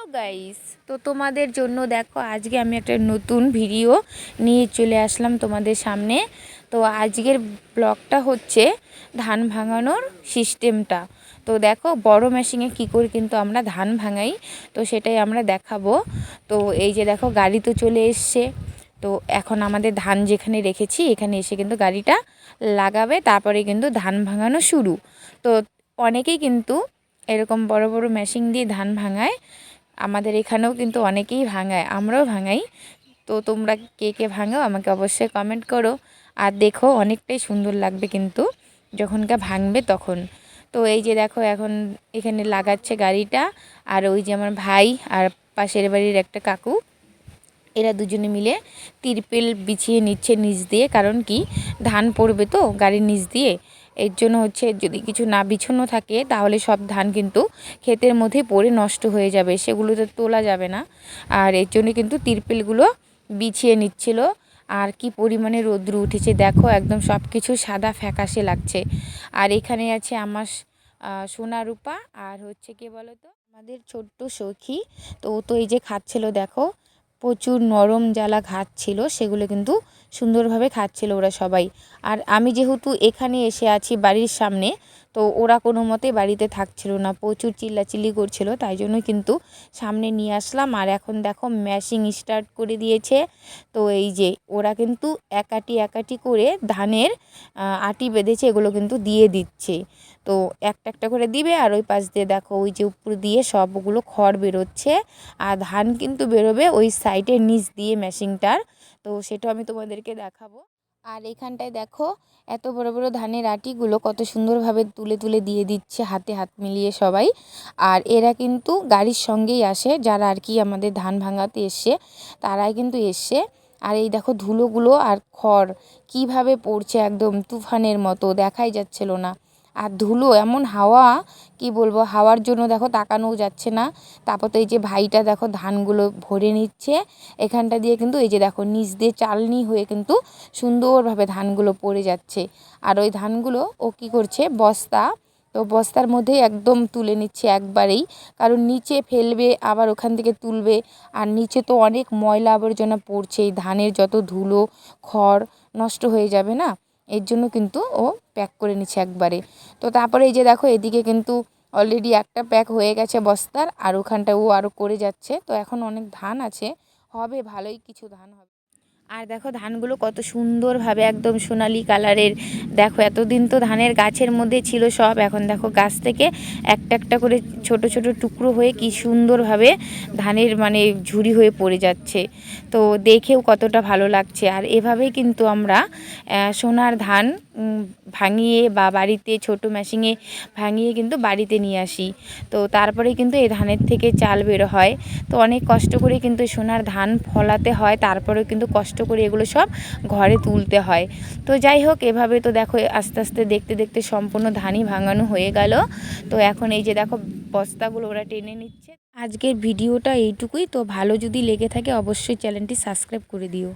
Hello guys তো তোমাদের জন্য দেখো, আজকে আমি একটা নতুন ভিডিও নিয়ে চলে আসলাম তোমাদের সামনে। তো আজকের ব্লগটা হচ্ছে ধান ভাঙানোর সিস্টেমটা তো দেখো, বড় মেশিনে কী করে কিন্তু আমরা ধান ভাঙাই, তো সেটাই আমরা দেখাবো। তো এই যে দেখো, গাড়ি তো চলে এসছে। তো এখন আমাদের ধান যেখানে রেখেছি, এখানে এসে কিন্তু গাড়িটা লাগাবে, তারপরে কিন্তু ধান ভাঙানো শুরু। তো অনেকেই কিন্তু এরকম বড় বড় মেশিন দিয়ে ধান ভাঙায়। আমাদের এখানেও কিন্তু অনেকেই ভাঙায়, আমরাও ভাঙাই। তো তোমরা কে কে ভাঙাও আমাকে অবশ্যই কমেন্ট করো। আর দেখো অনেকটাই সুন্দর লাগবে কিন্তু যখনকা ভাঙবে তখন। তো এই যে দেখো এখন এখানে লাগাচ্ছে গাড়িটা, আর ওই যে আমার ভাই আর পাশের বাড়ির একটা কাকু, এরা দুজনে মিলে তিরপেল বিছিয়ে নিচ্ছে নিচ দিয়ে। কারণ কি? ধান পড়বে তো গাড়ির নিচ দিয়ে। এর জন্য হচ্ছে যদি কিছু না বিছন্ন থাকে, তাহলে সব ধান কিন্তু ক্ষেতের মধ্যে পড়ে নষ্ট হয়ে যাবে সেগুলো তো তোলা যাবে না। আর এর জন্য কিন্তু তিরপিলগুলো বিছিয়ে নিচ্ছিল। আর কি পরিমাণে রৌদ্র উঠেছে দেখো, একদম সব কিছু সাদা ফ্যাকাশে লাগছে। আর এখানে আছে আমার সোনা রূপা আর হচ্ছে কে বলো তো আমাদের ছোট্ট সখী, তো ও তো এই যে খাচ্ছিল দেখো প্রচুর নরম জ্বালা ঘাত ছিল সেগুলো কিন্তু সুন্দরভাবে খাচ্ছিল ওরা সবাই। আর আমি যেহেতু এখানে এসে আছি বাড়ির সামনে তো ওরা কোনো মতে বাড়িতে থাকছিল না। প্রচুর চিল্লাচিল্লি করছিল, তাই জন্য কিন্তু সামনে নিয়ে আসলাম। আর এখন দেখো ম্যাশিং স্টার্ট করে দিয়েছে। তো এই যে ওরা কিন্তু একাটি একাটি করে ধানের আটি বেঁধেছে, এগুলো কিন্তু দিয়ে দিচ্ছে। তো একটা একটা করে দিবে আর ওই পাশ দিয়ে দেখো ওই যে উপর দিয়ে সবগুলো খড় বেরোচ্ছে। আর ধান কিন্তু বেরোবে ওই সাইডের নিচ দিয়ে মেশিনটার তো সেটা আমি তোমাদেরকে দেখাবো। আর এখানটায় দেখো এত বড় বড় ধানের আটিগুলো কত সুন্দরভাবে তুলে তুলে দিয়ে দিচ্ছে হাতে হাত মিলিয়ে সবাই। আর এরা কিন্তু গাড়ির সঙ্গেই আসে, যারা আর কি আমাদের ধান ভাঙাতে এসছে তারাই কিন্তু এসছে আর এই দেখো ধুলোগুলো আর খড়, কীভাবে পড়ছে একদম তুফানের মতো, দেখাই যাচ্ছিল না। আর ধুলো এমন হাওয়া, কি বলব, হাওয়ার জন্য দেখো তাকানোও যাচ্ছে না। তারপর তো এই যে ভাইটা দেখো ধানগুলো ভরে নিচ্ছে, এখানটা দিয়ে কিন্তু এই যে দেখো নিচ দিয়ে চালনি হয়ে কিন্তু সুন্দরভাবে ধানগুলো পড়ে যাচ্ছে। আর ওই ধানগুলো ও কি করছে, বস্তা, তো বস্তার মধ্যে একদম তুলে নিচ্ছে একবারেই। কারণ নিচে ফেলবে, আবার ওখান থেকে তুলবে, আর নিচে তো অনেক ময়লা আবর্জনা পড়ছে, এই ধানের যত ধুলো, খড় নষ্ট হয়ে যাবে না। এর জন্য কিন্তু ও প্যাক করে নিচ্ছে একবারে। তো তারপরে এই যে দেখো, এদিকে কিন্তু অলরেডি একটা প্যাক হয়ে গেছে বস্তার, আর ওখানটা ও আরও করে যাচ্ছে। তো এখন অনেক ধান আছে, হবে ভালোই, কিছু ধান হবে। আর দেখো ধানগুলো কত সুন্দরভাবে একদম সোনালি কালারের। দেখো এতদিন তো ধানের গাছের মধ্যে ছিল সব, এখন দেখো গাছ থেকে একটা একটা করে ছোট ছোট টুকরো হয়ে কি সুন্দরভাবে ধানের মানে ঝুড়ি হয়ে পড়ে যাচ্ছে। তো দেখেও কতটা ভালো লাগছে। আর এভাবেই কিন্তু আমরা সোনার ধান ভাঙিয়ে বা বাড়িতে ছোট মেশিনে ভাঙিয়ে কিন্তু বাড়িতে নিয়ে আসি। তো তারপরে কিন্তু এই ধানের থেকে চাল বের হয়। তো অনেক কষ্ট করে কিন্তু সোনার ধান ফলাতে হয়, তারপরেও কিন্তু কষ্ট করে এগুলো সব ঘরে তুলতে হয়। তো যাই হোক, এভাবে তো দেখো আস্তে আস্তে দেখতে দেখতে সম্পূর্ণ ধানই ভাঙানো হয়ে গেল। তো এখন এই যে দেখো বস্তাগুলো ওরা টেনে নিচ্ছে। আজকের ভিডিওটা এইটুকুই। তো ভালো যদি লেগে থাকে, অবশ্যই চ্যানেলটি সাবস্ক্রাইব করে দিও।